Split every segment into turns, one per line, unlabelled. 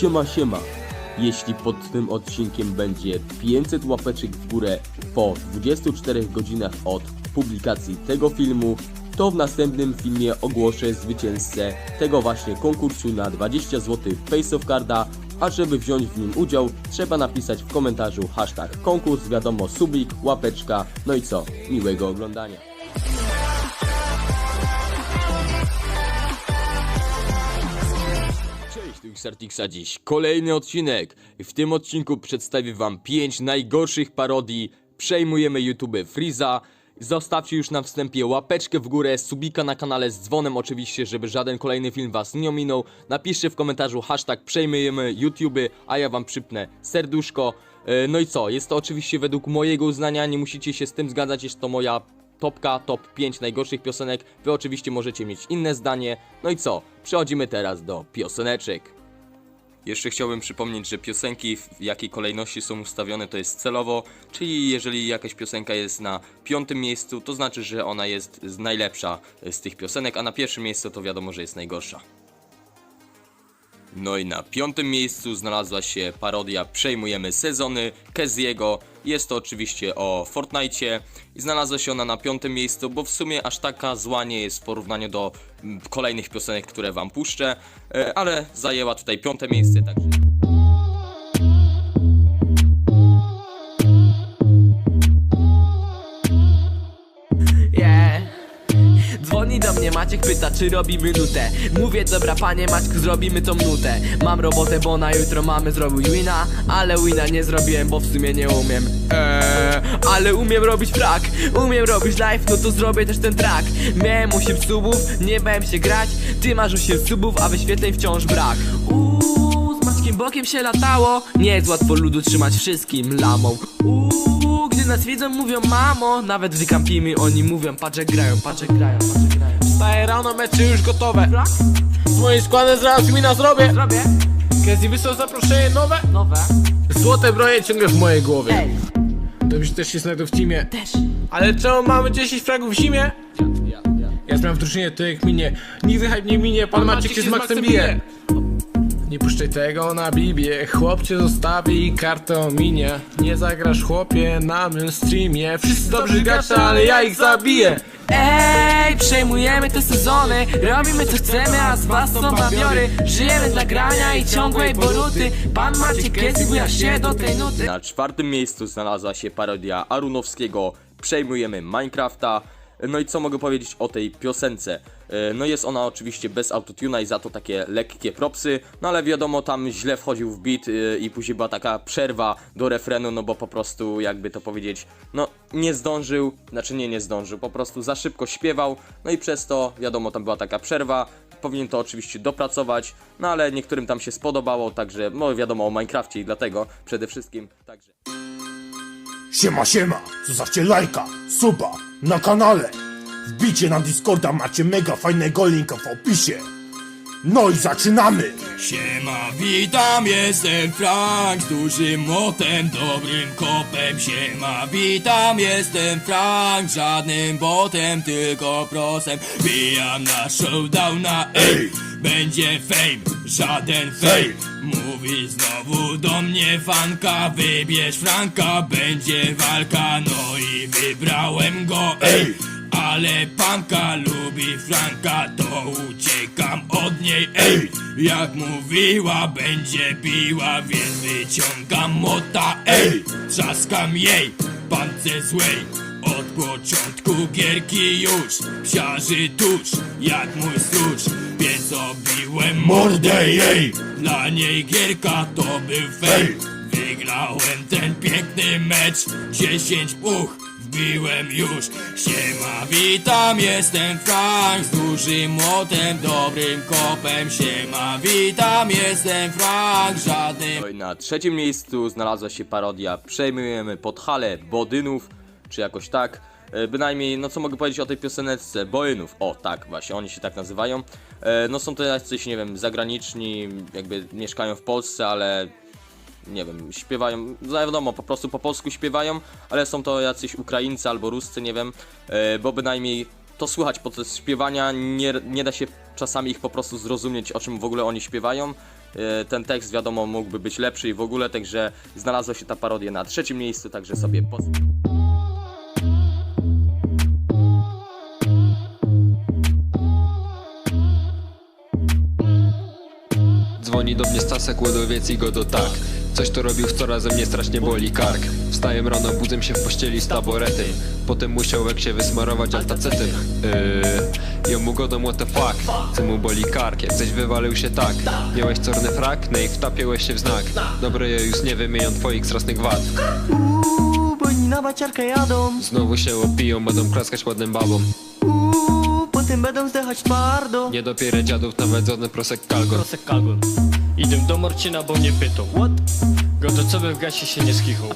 Siema, siema. Jeśli pod tym odcinkiem będzie 500 łapeczek w górę po 24 godzinach od publikacji tego filmu, to w następnym filmie ogłoszę zwycięzcę tego właśnie konkursu na 20 zł Face of Carda, a żeby wziąć w nim udział, trzeba napisać w komentarzu hashtag konkurs, wiadomo, subik, łapeczka, no i co, miłego oglądania. Xartixa dziś. Kolejny odcinek. W tym odcinku przedstawię wam 5 najgorszych parodii. Przejmujemy YouTube Freeza. Zostawcie już na wstępie łapeczkę w górę, subika na kanale z dzwonem oczywiście, żeby żaden kolejny film was nie ominął. Napiszcie w komentarzu hashtag przejmujemy YouTube, a ja wam przypnę serduszko. E, No i co, jest to oczywiście według mojego uznania, nie musicie się z tym zgadzać, jest to moja topka, top 5 najgorszych piosenek. Wy oczywiście możecie mieć inne zdanie. No i co? Przechodzimy teraz do pioseneczek. Jeszcze chciałbym przypomnieć, że piosenki w jakiej kolejności są ustawione to jest celowo, czyli jeżeli jakaś piosenka jest na piątym miejscu, to znaczy, że ona jest najlepsza z tych piosenek, a na pierwszym miejscu to wiadomo, że jest najgorsza. No i na piątym miejscu znalazła się parodia Przejmujemy sezony Keziego. Jest to oczywiście o Fortnite i znalazła się ona na piątym miejscu, bo w sumie aż taka zła nie jest w porównaniu do mm, kolejnych piosenek, które wam puszczę, e, ale zajęła tutaj piąte miejsce, także...
Do mnie Maciek, pyta czy robimy nutę Mówię dobra panie Maćku zrobimy tą nutę. Mam robotę, bo na jutro mamy zrobił wina Ale wina nie zrobiłem, bo w sumie nie umiem. Eee, Ale umiem robić frak Umiem robić live, no to zrobię też ten track. Miałem 8 subów, nie bałem się grać. Ty masz 8 subów, a wyświetleń wciąż brak. Uuu, z Maćkiem bokiem się latało. Nie jest łatwo ludu trzymać wszystkim lamą. Uuu, gdy nas widzą mówią mamo. Nawet gdy kampimy oni mówią patrz jak grają, patrz jak grają, patrz jak grają
Wstaję rano, mecze już gotowe? Z moim składem zaraz wina zrobię
Zrobię
Kezi wysłał zaproszenie nowe?
Nowe.
Złote broje ciągle w mojej głowie.
Ej,
Dobrze też się znajdą w teamie.
Też.
Ale czemu mamy 10 fragów w zimie? Ja jestem w drużynie, to jak minie. Nigdy hype nie minie, pan Maciek się z Maxem bije nie puszczaj tego na Bibie, chłop cię zostawi i kartę minie. Nie zagrasz chłopie na mym streamie. Wszyscy dobrzy gracze, ale ja ich zabiję.
Ej, przejmujemy te sezony. Robimy co chcemy, a z was są babiory Żyjemy dla grania i ciągłej boruty Pan Maciek Kiesi buja się do tej nuty.
Na czwartym miejscu znalazła się parodia Arunowskiego. Przejmujemy Minecrafta. No i co mogę powiedzieć o tej piosence? E, No jest ona oczywiście bez autotuna i za to takie lekkie propsy, no ale wiadomo tam źle wchodził w beat e, i później była taka przerwa do refrenu, no bo po prostu jakby to powiedzieć, no nie zdążył, znaczy nie, nie zdążył, po prostu za szybko śpiewał, no i przez to wiadomo tam była taka przerwa, powinien to oczywiście dopracować, no ale niektórym tam się spodobało, także no wiadomo o Minecrafcie i dlatego przede wszystkim, także...
Siema, siema, zostawcie lajka, suba na kanale. Wbicie na Discorda, macie mega fajnego linka w opisie. No i zaczynamy!
Siema, witam, jestem Frank z dużym motem, dobrym kopem. Siema, witam, jestem Frank, żadnym botem, tylko prosem. Bijam na showdowna, ej, będzie fame, żaden fame. Mówi znowu do mnie fanka, wybierz Franka, będzie walka, no i wybrałem go, ej. Ale panka lubi Franka, to uciekam od niej, ej Jak mówiła, będzie biła, więc wyciągam mota, ej Trzaskam jej, pance złej. Od początku gierki już Psiarzy tuż, jak mój stróż. Więc obiłem mordę jej Dla niej gierka to był fej Wygrałem ten piękny mecz 10 puch Wbiłem już, siema, witam, jestem Frank Z dużym młotem, dobrym kopem Siema, witam, jestem Frank Żadnym
No na trzecim miejscu znalazła się parodia Przejmujemy pod halę Bodynów, czy jakoś tak. E, Bynajmniej, no co mogę powiedzieć o tej pioseneczce? Boynów, o tak, właśnie, oni się tak nazywają. E, No są to jacyś, nie wiem, zagraniczni, jakby mieszkają w Polsce, ale nie wiem, śpiewają, no wiadomo, po prostu po polsku śpiewają, ale są to jacyś Ukraińcy albo Ruscy, nie wiem, e, bo bynajmniej to słychać podczas śpiewania, nie, nie da się czasami ich po prostu zrozumieć, o czym w ogóle oni śpiewają. e, ten tekst wiadomo mógłby być lepszy i w ogóle, także znalazła się ta parodia na trzecim miejscu, także sobie poz...
Dzwoni do mnie Stasek, ładowiec i go do tak Coś to robił, co razem mnie strasznie boli. Kark Wstaję rano, budzę się w pościeli z taboretem Potem musiał jak się wysmarować antacetem Yy, ja mu godam what the fuck? Co mu boli kark, jak coś wywalił się tak. Miałeś czarny frak, no i wtapiałeś się w znak. Dobre, ja już nie wymieniam twoich strasznych wad.
Uuu, bo oni na baciarkę jadą.
Znowu się opiją, będą klaskać ładnym babom.
Uuu, potem będą zdechać twardo.
Nie dopierę dziadów, nawiedzony prosek kalgon
Prosek Kalgon. Idę do Marcina, bo mnie pytał.
What?
Gotocowy w gasie się nie skichał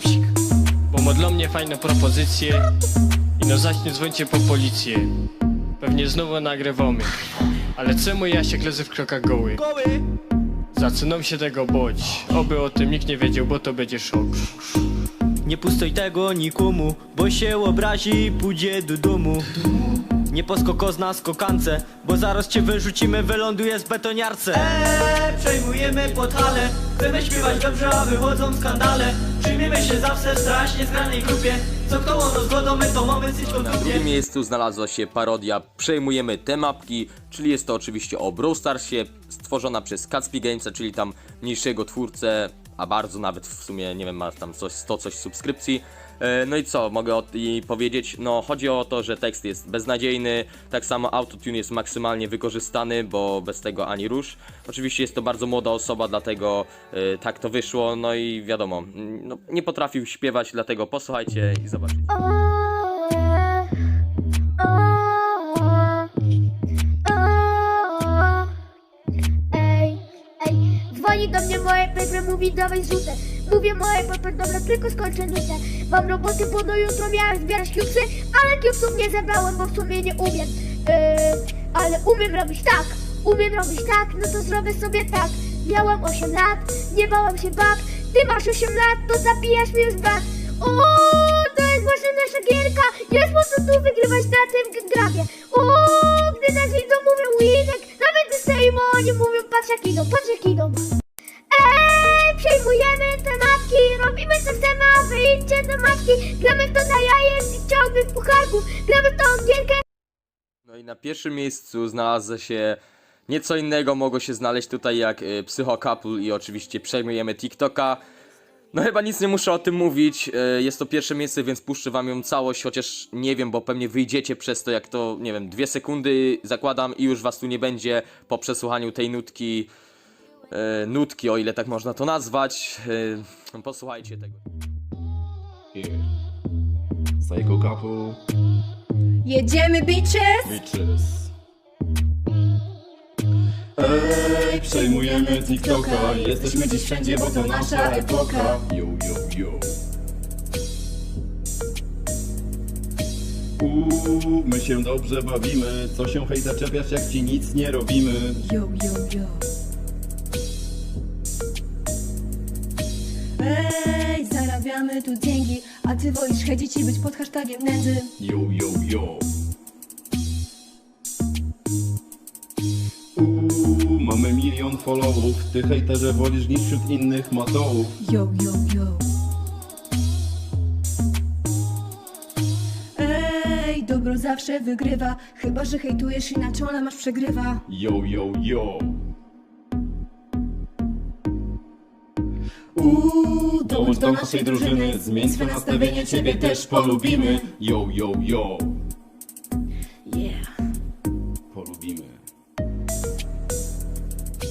Bo ma dla mnie fajne propozycje I no zacznie dzwońcie po policję. Pewnie znowu nagrywamy Ale czemu ja się klezy w krokach goły?
Goły.
Zaczynam się tego boć? Oby o tym nikt nie wiedział, bo to będzie szok.
Nie pustoj tego nikomu Bo się obrazi i pójdzie do domu Nie poskoko z nas skokance Bo zaraz cię wyrzucimy, wyląduje z betoniarce. Eee, przejmujemy pod halę Chcemy śpiewać dobrze, a wychodzą skandale Przyjmiemy się zawsze w strasznie zgranej grupie. Co kto ono zgodą, my to mamy syć
Na drugim miejscu znalazła się parodia Przejmujemy te mapki, czyli jest to oczywiście o Brawl Starsie, stworzona przez Kacpi Gamesa, czyli tam mniejszego twórcę, a bardzo nawet w sumie, nie wiem, ma tam coś, 100 coś subskrypcji. E, No i co, mogę i powiedzieć? No, chodzi o to, że tekst jest beznadziejny, tak samo autotune jest maksymalnie wykorzystany, bo bez tego ani rusz. Oczywiście jest to bardzo młoda osoba, dlatego e, tak to wyszło, no i wiadomo, no, nie potrafił śpiewać, dlatego posłuchajcie i
ej, dzwoni do mnie moje Pepe, mówi dawaj Mówię moje Pepe, dobra, tylko skończę nutę Mam roboty, bo do jutro miałem zbierać kiupsy Ale kiupsów nie zebrałem, bo w sumie nie umiem. Ej, Ale umiem robić tak, umiem robić tak, no to zrobię sobie tak. Miałem 8 lat, nie bałem się bab. Ty masz 8 lat, to zabijasz mi już brat O, to jest właśnie nasza gierka. Po co tu wygrywać na tym grabie. O, gdy nas widzą mówią winek Nawet gdy stoimy oni mówią patrz jak idą, patrz jak idą idźcie do matki Gramy to na jaje i chciałbym pucharków Gramy w
No i na pierwszym miejscu znalazło się nieco innego, mogło się znaleźć tutaj jak y, Psycho Couple i oczywiście przejmujemy TikToka. No chyba nic nie muszę o tym mówić, y, jest to pierwsze miejsce, więc puszczę wam ją całość, chociaż nie wiem, bo pewnie wyjdziecie przez to jak to, nie wiem, dwie sekundy zakładam i już was tu nie będzie po przesłuchaniu tej nutki, y, nutki, o ile tak można to nazwać. Y, posłuchajcie tego.
Yeah. Psycho couple,
Jedziemy bitches!
bitches. Ej, przejmujemy TikToka, jesteśmy dziś wszędzie, bo to nasza epoka. Yo, yo, yo. Uuu, my się dobrze bawimy, co się hej zaczepiasz, jak ci nic nie robimy.
Yo, yo, yo
Ej, zarabiamy tu dzięki, a ty wolisz chodzić i być pod hashtagiem nędzy.
Yo, yo, yo. Uuu, mamy milion followów, ty hejterze wolisz niż wśród innych matołów.
Yo, yo, yo. Ej, dobro zawsze wygrywa, chyba że hejtujesz i na czole masz przegrywa.
Yo, yo, yo. Uuu, dołącz do naszej drużyny, zmień swe nastawienie, ciebie też polubimy. Yo, yo, yo.
Yeah.
Polubimy.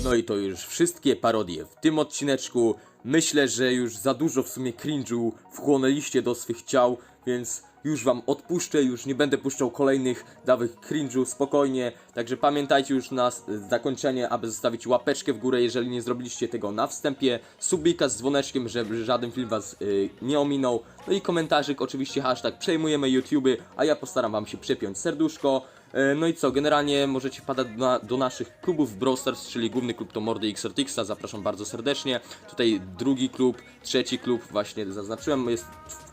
No i to już wszystkie parodie w tym odcineczku. Myślę, że już za dużo w sumie cringe'u wchłonęliście do swych ciał, więc już wam odpuszczę, już nie będę puszczał kolejnych dawych cringe'u, spokojnie. Także pamiętajcie już na zakończenie, aby zostawić łapeczkę w górę, jeżeli nie zrobiliście tego na wstępie, subika z dzwoneczkiem, żeby żaden film was y, nie ominął. No i komentarzyk, oczywiście hashtag przejmujemy YouTube, a ja postaram wam się przepiąć serduszko. E, No i co, generalnie możecie wpadać do, do naszych klubów Stars, czyli główny klub to Mordy XRTX, zapraszam bardzo serdecznie. Tutaj drugi klub, trzeci klub, właśnie zaznaczyłem, jest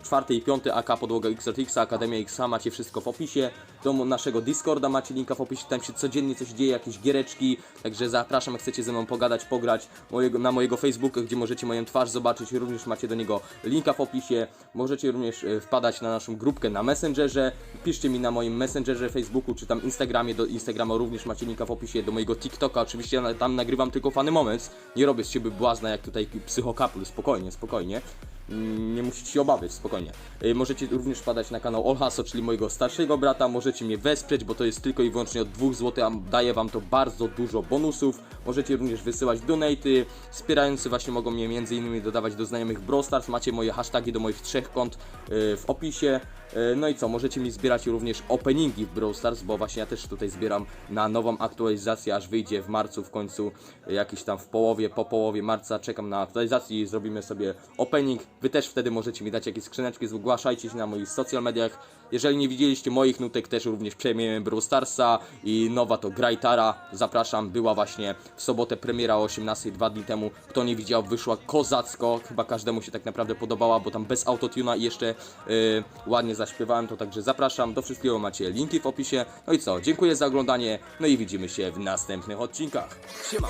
czwarty i piąty AK podłoga XRTX, Akademia X, macie wszystko w opisie. Do naszego Discorda macie linka w opisie, tam się codziennie coś dzieje, jakieś giereczki, także zapraszam, jak chcecie ze mną pogadać, pograć mojego, na mojego Facebooka, gdzie możecie moją twarz zobaczyć, również macie do niego linka w opisie. Możecie również e, wpadać na naszą grupkę na Messengerze, piszcie mi na moim Messengerze, Facebooku czy tam Instagramie, do Instagrama również macie linka w opisie, do mojego TikToka, oczywiście ja tam nagrywam tylko fany moment, nie robię z siebie błazna jak tutaj psychokapul, spokojnie, spokojnie. Mm, Nie musicie się obawiać, spokojnie. Y, Możecie również wpadać na kanał Olhaso, czyli mojego starszego brata. Możecie mnie wesprzeć, bo to jest tylko i wyłącznie od 2 zł, a daje wam to bardzo dużo bonusów. Możecie również wysyłać donaty. Wspierający właśnie mogą mnie innymi dodawać do znajomych w Brawl Stars. Macie moje hasztagi do moich trzech kont y, w opisie. Y, No i co, możecie mi zbierać również openingi w Brawl Stars, bo właśnie ja też tutaj zbieram na nową aktualizację, aż wyjdzie w marcu w końcu, jakiś tam w połowie, po połowie marca. Czekam na aktualizację i zrobimy sobie opening. Wy też wtedy możecie mi dać jakieś skrzyneczki, zgłaszajcie się na moich social mediach. Jeżeli nie widzieliście moich nutek, też również przejmiemy Brawl Starsa i nowa to Grajtara. Zapraszam, była właśnie w sobotę premiera o 18 dwa dni temu. Kto nie widział, wyszła kozacko. Chyba każdemu się tak naprawdę podobała, bo tam bez autotuna i jeszcze yy, ładnie zaśpiewałem to, także zapraszam. Do wszystkiego macie linki w opisie. No i co, dziękuję za oglądanie, no i widzimy się w następnych odcinkach. Siema!